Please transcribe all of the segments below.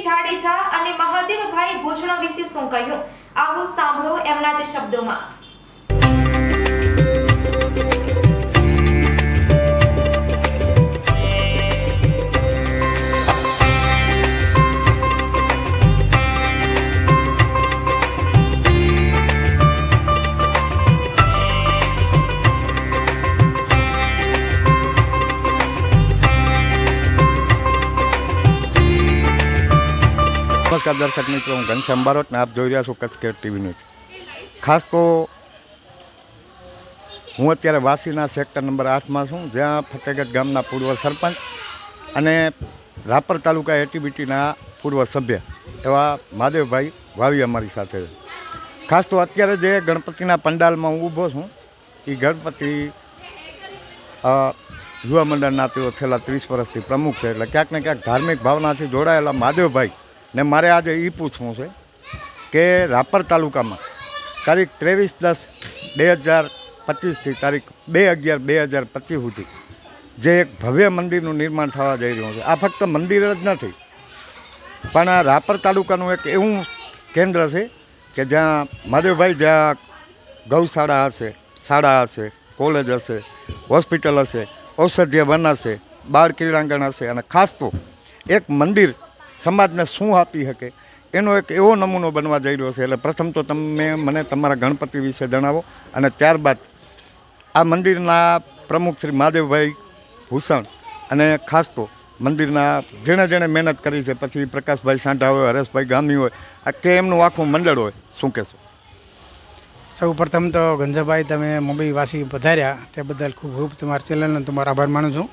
દેવસિંહ જાડેજા અને મહાદેવભાઈ ભૂષણ વિશે શું કહ્યું? આવો સાંભળો એમના જ શબ્દોમાં. નમસ્કાર દર્શક મિત્રો, હું ઘનશ્યામ બારોટ ને આપ જોઈ રહ્યા છો કચ્છ કેર ટીવી ન્યૂઝ. ખાસ તો હું અત્યારે વાસીના સેક્ટર નંબર આઠમાં છું, જ્યાં ફતેગઢ ગામના પૂર્વ સરપંચ અને રાપર તાલુકા એટીબીટીના પૂર્વ સભ્ય એવા મહાદેવભાઈ વાવી અમારી સાથે ખાસ તો અત્યારે જે ગણપતિના પંડાલમાં હું ઊભો છું એ ગણપતિ યુવા મંડળના તેઓ છેલ્લા ત્રીસ વર્ષથી પ્રમુખ છે, એટલે ક્યાંક ને ક્યાંક ધાર્મિક ભાવનાથી જોડાયેલા મહાદેવભાઈ ને મારે આજે એ પૂછવું છે કે રાપર તાલુકામાં તારીખ ત્રેવીસ દસ બે હજાર પચીસથી તારીખ બે અગિયાર બે હજાર પચીસ સુધી જે એક ભવ્ય મંદિરનું નિર્માણ થવા જઈ રહ્યું છે. આ ફક્ત મંદિર જ નથી, પણ આ રાપર તાલુકાનું એક એવું કેન્દ્ર છે કે જ્યાં માધવભાઈ જ્યાં ગૌશાળા હશે, શાળા હશે, કોલેજ હશે, હોસ્પિટલ હશે ઔષધ્ય વન હશે, બાળ ક્રીડાંગણ હશે અને ખાસ તો એક મંદિર સમાજને શું આપી શકે? એનો એક એવો નમૂનો બનવા જઈ રહ્યો છે. એટલે પ્રથમ તો તમે મને તમારા ગણપતિ વિશે જણાવો અને ત્યારબાદ આ મંદિરના પ્રમુખ શ્રી મહાદેવભાઈ ભૂષણ અને ખાસ તો મંદિરના જેણે જેણે મહેનત કરી છે, પછી પ્રકાશભાઈ સાંઢા હોય, હરેશભાઈ ગામી હોય, આ કે એમનું આખું મંડળ હોય, શું કહેશો? સૌ પ્રથમ તો ગંજાભાઈ, તમે મુંબઈ વાસી પધાર્યા, તે બદલ ખૂબ ખૂબ તમારા ચેનલનો તમારો આભાર માનું છું.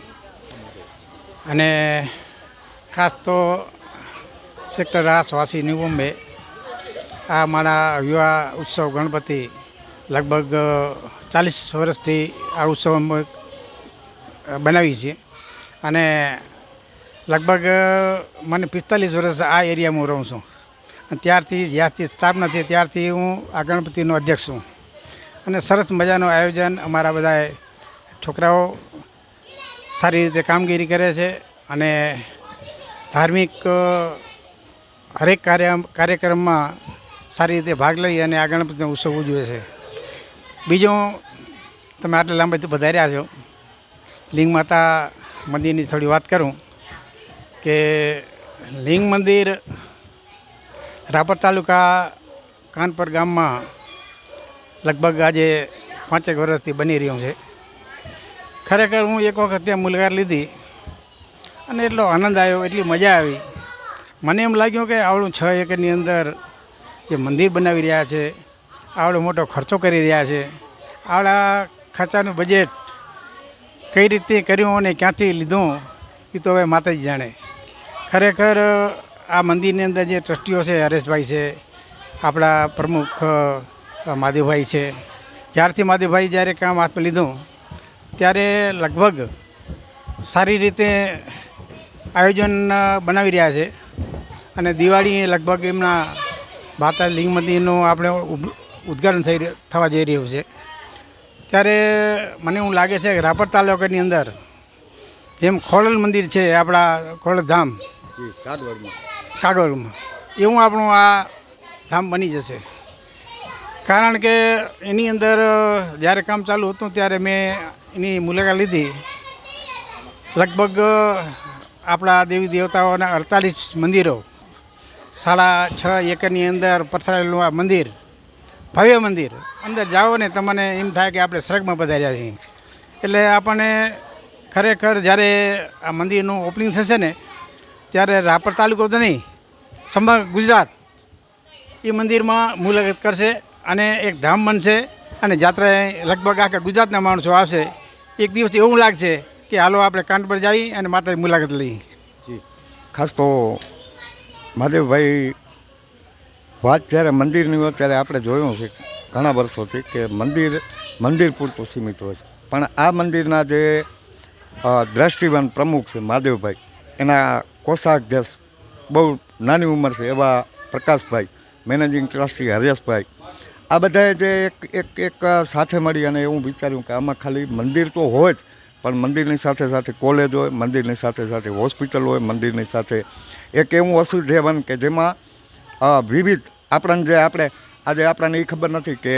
અને ખાસ તો સેક્ટર રાસ વાસી ન્યૂ આ મારા યુવા ઉત્સવ ગણપતિ લગભગ ચાલીસ વર્ષથી આ ઉત્સવ બનાવી છે. અને લગભગ મને પિસ્તાલીસ વર્ષ આ એરિયામાં હું રહું છું. અને ત્યારથી, જ્યારથી સ્થાપના થઈ ત્યારથી હું આ ગણપતિનો અધ્યક્ષ છું. અને સરસ મજાનું આયોજન અમારા બધા છોકરાઓ સારી રીતે કામગીરી કરે છે અને ધાર્મિક હરેક કાર્ય કાર્યક્રમમાં સારી રીતે ભાગ લઈ અને આ ગણપતિનો ઉત્સવ ઉજવે છે. બીજું, તમે આટલા લાંબાથી વધાર્યા છો. લિંગ માતા મંદિરની થોડી વાત કરું કે લિંગ મંદિર રાપર તાલુકા કાનપર ગામમાં લગભગ આજે પાંચેક વર્ષથી બની રહ્યું છે. ખરેખર હું એક વખત ત્યાં મુલાકાત લીધી અને એટલો આનંદ આવ્યો, એટલી મજા આવી. મને એમ લાગ્યું કે આવડું છ એકરની અંદર જે મંદિર બનાવી રહ્યા છે, આવડો મોટો ખર્ચો કરી રહ્યા છે, આવડા ખર્ચાનું બજેટ કઈ રીતે કર્યું અને ક્યાંથી લીધું, એ તો હવે માતા જ જાણે. ખરેખર, આ મંદિરની અંદર જે ટ્રસ્ટીઓ છે, હરેશભાઈ છે, આપણા પ્રમુખ માધવભાઈ છે, જ્યારથી માધવભાઈ જ્યારે કામ હાથમાં લીધું, ત્યારે લગભગ સારી રીતે આયોજન બનાવી રહ્યા છે. અને દિવાળી લગભગ એમના માતા લિંગ મંદિરનું આપણે ઉદ- ઉદ્ઘાટન થઈ થવા જઈ રહ્યું છે. ત્યારે મને એવું લાગે છે કે રાપર તાલુકાની અંદર જેમ ખોડલ મંદિર છે આપણા ખોડલધામ કાગળમાં એવું આપણું આ ધામ બની જશે. કારણ કે એની અંદર જ્યારે કામ ચાલુ હતું ત્યારે મેં એની મુલાકાત લીધી. લગભગ આપણા દેવી દેવતાઓના અડતાલીસ મંદિરો સાડા છ એકરની અંદર પથરાયેલું આ મંદિર, ભવ્ય મંદિર. અંદર જાઓ ને તમને એમ થાય કે આપણે સ્વર્ગમાં પધાર્યા છીએ. એટલે આપણને ખરેખર જ્યારે આ મંદિરનું ઓપનિંગ થશે ને, ત્યારે રાપર તાલુકો તો નહીં, સમગ્ર ગુજરાત એ મંદિરમાં મુલાકાત કરશે અને એક ધામ બનશે અને જાત્રાએ લગભગ આખા ગુજરાતના માણસો આવશે. એક દિવસ એવું લાગશે કે હાલો આપણે કાંડ પર જઈ અને માતાની મુલાકાત લઈએ. ખાસ તો મહાદેવભાઈ, વાત જ્યારે મંદિરની હોય ત્યારે આપણે જોયું છે ઘણા વર્ષોથી કે મંદિર મંદિર પૂરતું સીમિત હોય છે. પણ આ મંદિરના જે દ્રષ્ટિવાન પ્રમુખ છે મહાદેવભાઈ, એના કોષાધ્યક્ષ બહુ નાની ઉંમર છે એવા પ્રકાશભાઈ, મેનેજિંગ ટ્રસ્ટી હરેશભાઈ. આ બધાએ જે એક એક એક સાથે મળી અને એવું વિચાર્યું કે આમાં ખાલી મંદિર તો હોય જ પણ મંદિરની સાથે સાથે કોલેજ હોય, મંદિરની સાથે સાથે હોસ્પિટલ હોય, મંદિરની સાથે. એક એવું વસ્તુ જેવન કે જેમાં વિવિધ આપણને જે આપણે, આજે આપણને એ ખબર નથી કે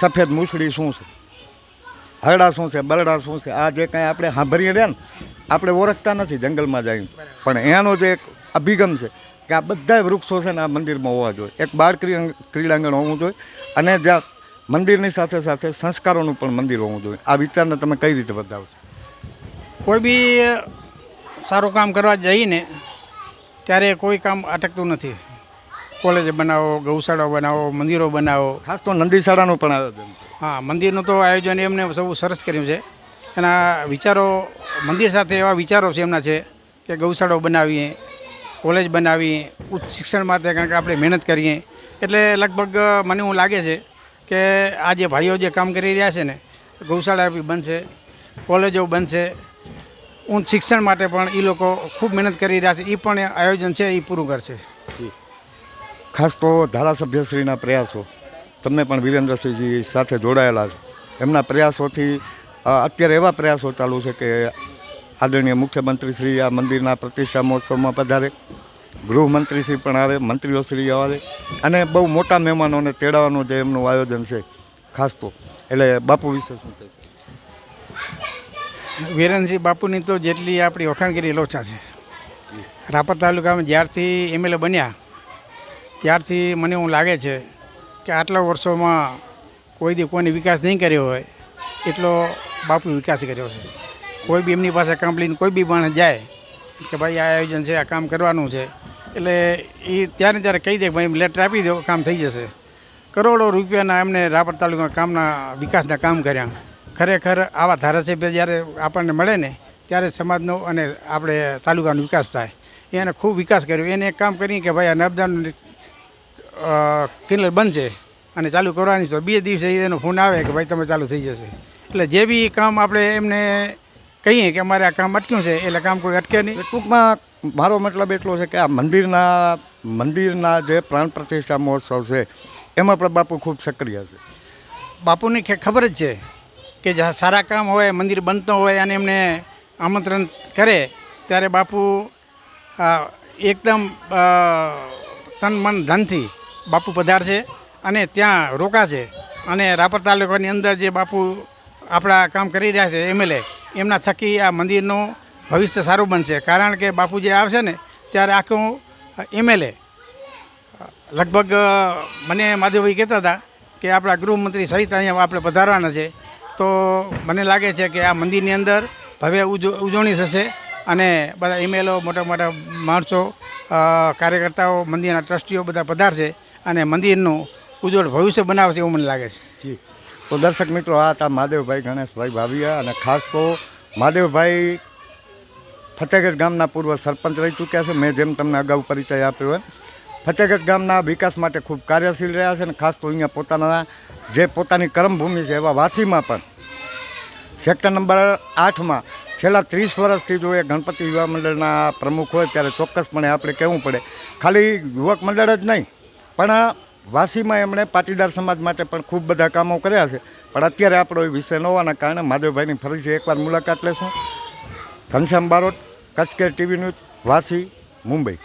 સફેદ મૂછડી શું છે, હરડા શું છે, બરડા શું છે, આ જે કાંઈ આપણે સાંભળીએ રહ્યા ને, આપણે ઓળખતા નથી જંગલમાં જઈને. પણ એનો જે એક અભિગમ છે કે આ બધા વૃક્ષો છે ને આ મંદિરમાં હોવા જોઈએ. એક બાળ ક્રીડાંગણ હોવું જોઈએ અને જ્યાં મંદિરની સાથે સાથે સંસ્કારોનું પણ મંદિર હોવું જોઈએ. આ વિચારને તમે કઈ રીતે બતાવશો? કોઈ બી સારું કામ કરવા જઈને ત્યારે કોઈ કામ અટકતું નથી. કોલેજ બનાવો ગૌશાળા બનાવો મંદિરો બનાવો. ખાસ તો નંદીશાળાનું પણ આયોજન હા મંદિરનું તો આયોજન એમને સૌ સરસ કર્યું છે. એના વિચારો મંદિર સાથે એવા વિચારો છે એમના છે કે ગૌશાળાઓ બનાવીએ કોલેજ બનાવીએ ઉચ્ચ શિક્ષણ માટે કારણ કે આપણે મહેનત કરીએ. એટલે લગભગ મને એવું લાગે છે કે આ જે ભાઈઓ જે કામ કરી રહ્યા છે ને ગૌશાળા બી બનશે કોલેજો બનશે ઉચ્ચ શિક્ષણ માટે પણ એ લોકો ખૂબ મહેનત કરી રહ્યા છે. એ પણ આયોજન છે એ પૂરું કરશે. ખાસ તો ધારાસભ્યશ્રીના પ્રયાસો તમે પણ વિરેન્દ્રસિંહજી સાથે જોડાયેલા છો. એમના પ્રયાસોથી અત્યારે એવા પ્રયાસો ચાલુ છે કે આદરણીય મુખ્યમંત્રી શ્રી આ મંદિરના પ્રતિષ્ઠા મહોત્સવમાં પધારે, ગૃહમંત્રીશ્રી પણ આવે, મંત્રીઓશ્રી આવે, અને બહુ મોટા મહેમાનોને તેડાવવાનું જે એમનું આયોજન છે, ખાસ તો. એટલે બાપુ વિશે શું કહે વીરેનસિંહ બાપુની તો જેટલી આપણી વખાણ લોચા છે. રાપર તાલુકામાં જ્યારથી એમએલએ બન્યા, ત્યારથી મને એવું લાગે છે કે આટલા વર્ષોમાં કોઈ દી કોઈને વિકાસ નહીં કર્યો હોય, એટલો બાપુ વિકાસ કર્યો છે. કોઈ બી એમની પાસે કંપનીને કોઈ બી માણસ જાય કે ભાઈ આ આયોજન છે, આ કામ કરવાનું છે, એટલે એ ત્યારે ત્યારે કહી દે કે ભાઈ લેટર આપી દો, કામ થઈ જશે. કરોડો રૂપિયાના એમને રાપર તાલુકા કામના વિકાસના કામ કર્યા. ખરેખર આવા ધારાસભ્ય જ્યારે આપણને મળે ને ત્યારે સમાજનો અને આપણે તાલુકાનો વિકાસ થાય. એને ખૂબ વિકાસ કર્યો. એને એક કામ કરીએ કે ભાઈ આ નર્મદાનું કિનલ બનશે અને ચાલુ કરવાની. તો બે દિવસે એનો ફોન આવે કે ભાઈ તમે ચાલુ થઈ જશે. એટલે જે બી કામ આપણે એમને કહીએ કે અમારે આ કામ અટક્યું છે એટલે કામ કોઈ અટકે નહીં. ટૂંકમાં મારો મતલબ એટલો છે કે આ મંદિરના મંદિરના જે પ્રાણ પ્રતિષ્ઠા મહોત્સવ છે એમાં પણ બાપુ ખૂબ સક્રિય છે. બાપુની ખબર જ છે. કે જ્યાં સારા કામ હોય, મંદિર બનતો હોય અને એમને આમંત્રણ કરે, ત્યારે બાપુ એકદમ તન મન ધનથી બાપુ પધારશે અને ત્યાં રોકાશે. અને રાપર તાલુકાની અંદર જે બાપુ આપણા કામ કરી રહ્યા છે એમએલએ એમના થકી આ મંદિરનું ભવિષ્ય સારું બનશે. કારણ કે બાપુ જે આવશે ને, ત્યારે આખું એમએલએ લગભગ મને માધવભાઈ કહેતા હતા કે આપણા ગૃહમંત્રી સહિત અહીંયા આપણે પધારવાના છે. તો મને લાગે છે કે આ મંદિરની અંદર ભવ્ય ઉજ- ઉજવણી થશે અને બધા ઇમેલો મોટા મોટા માણસો કાર્યકર્તાઓ, મંદિરના ટ્રસ્ટીઓ બધા પધારશે અને મંદિરનું ઉજ્જવળ ભવિષ્ય બનાવશે એવું મને લાગે છે. જી. તો દર્શક મિત્રો, આ હતા મહાદેવભાઈ ગણેશભાઈ ભાવિયા અને ખાસ તો મહાદેવભાઈ ફતેગઢ ગામના પૂર્વ સરપંચ રહી ચૂક્યા છે. મેં જેમ તમને અગાઉ પરિચય આપ્યો એમ. ફતેગઢ ગામના વિકાસ માટે ખૂબ કાર્યશીલ રહ્યા છે અને ખાસ તો અહીંયા પોતાના જે પોતાની કર્મભૂમિ છે એવા વાસીમાં પણ. સેક્ટર નંબર આઠમાં છેલ્લા ત્રીસ વર્ષથી જો એ ગણપતિ યુવા મંડળના પ્રમુખ હોય ત્યારે ચોક્કસપણે આપણે કહેવું પડે. ખાલી યુવક મંડળ જ નહીં, પણ વાસીમાં એમણે પાટીદાર સમાજ માટે પણ ખૂબ બધા કામો કર્યા છે. પણ અત્યારે આપણો એ વિષય ન હોવાના કારણે માધવભાઈની ફરીથી એકવાર મુલાકાત લેશું. ઘનશ્યામ બારોટ, કચ્છ કે ટીવી ન્યૂઝ, વાસી, મુંબઈ.